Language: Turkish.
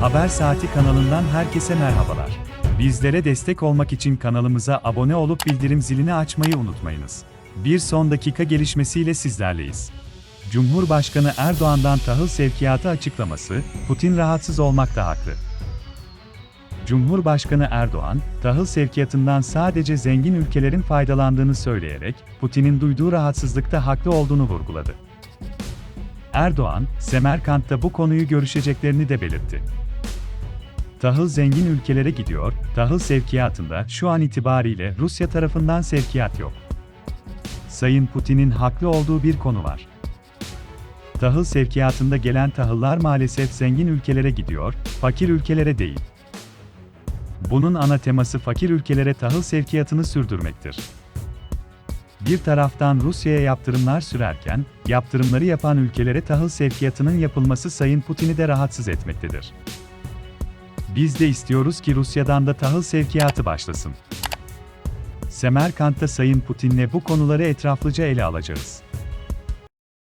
Haber Saati kanalından herkese merhabalar. Bizlere destek olmak için kanalımıza abone olup bildirim zilini açmayı unutmayınız. Bir son dakika gelişmesiyle sizlerleyiz. Cumhurbaşkanı Erdoğan'dan tahıl sevkiyatı açıklaması, Putin rahatsız olmakta haklı. Cumhurbaşkanı Erdoğan, tahıl sevkiyatından sadece zengin ülkelerin faydalandığını söyleyerek, Putin'in duyduğu rahatsızlıkta haklı olduğunu vurguladı. Erdoğan, Semerkant'ta bu konuyu görüşeceklerini de belirtti. Tahıl zengin ülkelere gidiyor, tahıl sevkiyatında şu an itibariyle Rusya tarafından sevkiyat yok. Sayın Putin'in haklı olduğu bir konu var. Tahıl sevkiyatında gelen tahıllar maalesef zengin ülkelere gidiyor, fakir ülkelere değil. Bunun ana teması fakir ülkelere tahıl sevkiyatını sürdürmektir. Bir taraftan Rusya'ya yaptırımlar sürerken, yaptırımları yapan ülkelere tahıl sevkiyatının yapılması Sayın Putin'i de rahatsız etmektedir. Biz de istiyoruz ki Rusya'dan da tahıl sevkiyatı başlasın. Semerkant'ta Sayın Putin'le bu konuları etraflıca ele alacağız.